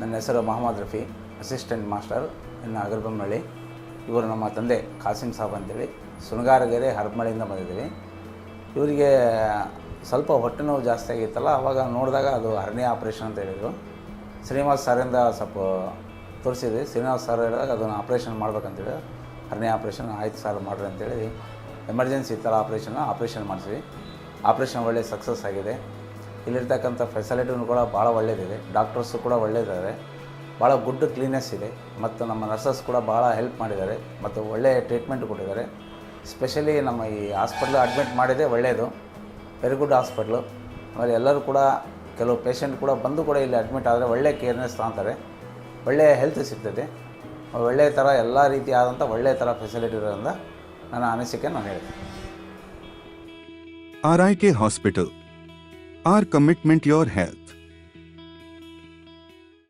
ನನ್ನ ಹೆಸರು Mohammed Rafi assistant master ಇನ್ನು ಅಗರ್ಬಮ್ಮಳ್ಳಿ ಇವರು ನಮ್ಮ ತಂದೆ ಕಾಸಿಂ ಸಾಬ್ ಅಂತೇಳಿ. ಸುಣಗಾರಗೆರೆ ಹರಪಮಳೆಯಿಂದ ಬಂದಿದ್ದೀವಿ. ಇವರಿಗೆ ಸ್ವಲ್ಪ ಹೊಟ್ಟೆ ನೋವು ಜಾಸ್ತಿ ಆಗಿತ್ತಲ್ಲ, ಅವಾಗ ನೋಡಿದಾಗ ಅದು ಹರ್ನಿಯ ಆಪ್ರೇಷನ್ ಅಂತ ಹೇಳಿದರು. ಶ್ರೀನಿವಾಸ್ ಸರಿಂದ ಸ್ವಲ್ಪ ತೋರಿಸಿದ್ವಿ. ಶ್ರೀನಿವಾಸ್ ಸರ್ ಹೇಳಿದಾಗ ಅದನ್ನು ಆಪ್ರೇಷನ್ ಮಾಡ್ಬೇಕಂತೇಳಿ ಹರ್ನಿಯ ಆಪ್ರೇಷನ್ ಆಯ್ತು ಸರ್ ಮಾಡ್ರಿ ಅಂತೇಳಿ. ಎಮರ್ಜೆನ್ಸಿ ಇತ್ತಲ್ಲ ಆಪ್ರೇಷನ್ ಆಪ್ರೇಷನ್ ಮಾಡಿಸಿವಿ ಆಪ್ರೇಷನ್ ಒಳ್ಳೆ ಸಕ್ಸಸ್ ಆಗಿದೆ. ಇಲ್ಲಿರ್ತಕ್ಕಂಥ ಫೆಸಿಲಿಟಿನೂ ಕೂಡ ಭಾಳ ಒಳ್ಳೆಯದಿದೆ ಡಾಕ್ಟರ್ಸು ಕೂಡ ಒಳ್ಳೆಯದಿದ್ದಾರೆ ಭಾಳ ಗುಡ್ ಕ್ಲೀನೆಸ್ ಇದೆ. ಮತ್ತು ನಮ್ಮ ನರ್ಸಸ್ ಕೂಡ ಭಾಳ ಹೆಲ್ಪ್ ಮಾಡಿದ್ದಾರೆ. ಮತ್ತು ಒಳ್ಳೆಯ ಟ್ರೀಟ್ಮೆಂಟ್ ಕೊಟ್ಟಿದ್ದಾರೆ. ಸ್ಪೆಷಲಿ ನಮ್ಮ ಈ ಹಾಸ್ಪಿಟ್ಲು ಅಡ್ಮಿಟ್ ಮಾಡಿದೆ ಒಳ್ಳೆಯದು ವೆರಿ ಗುಡ್ ಹಾಸ್ಪಿಟ್ಲು ಆಮೇಲೆ ಎಲ್ಲರೂ ಕೂಡ ಕೆಲವು ಪೇಷಂಟ್ ಕೂಡ ಬಂದು ಕೂಡ ಇಲ್ಲಿ ಅಡ್ಮಿಟ್ ಆದರೆ ಒಳ್ಳೆಯ ಕೇರ್ನೆಸ್ ತಗೊತಾರೆ. ಒಳ್ಳೆಯ ಹೆಲ್ತ್ ಸಿಗ್ತದೆ. ಒಳ್ಳೆಯ ಥರ ಎಲ್ಲ ರೀತಿಯಾದಂಥ ಒಳ್ಳೆಯ ಥರ ಫೆಸಿಲಿಟಿ ಇರೋದ್ರಿಂದ ನನ್ನ ಅನಿಸಿಕೆ ನಾನು ಹೇಳ್ತೀನಿ. RIK Hospital. Our commitment your health.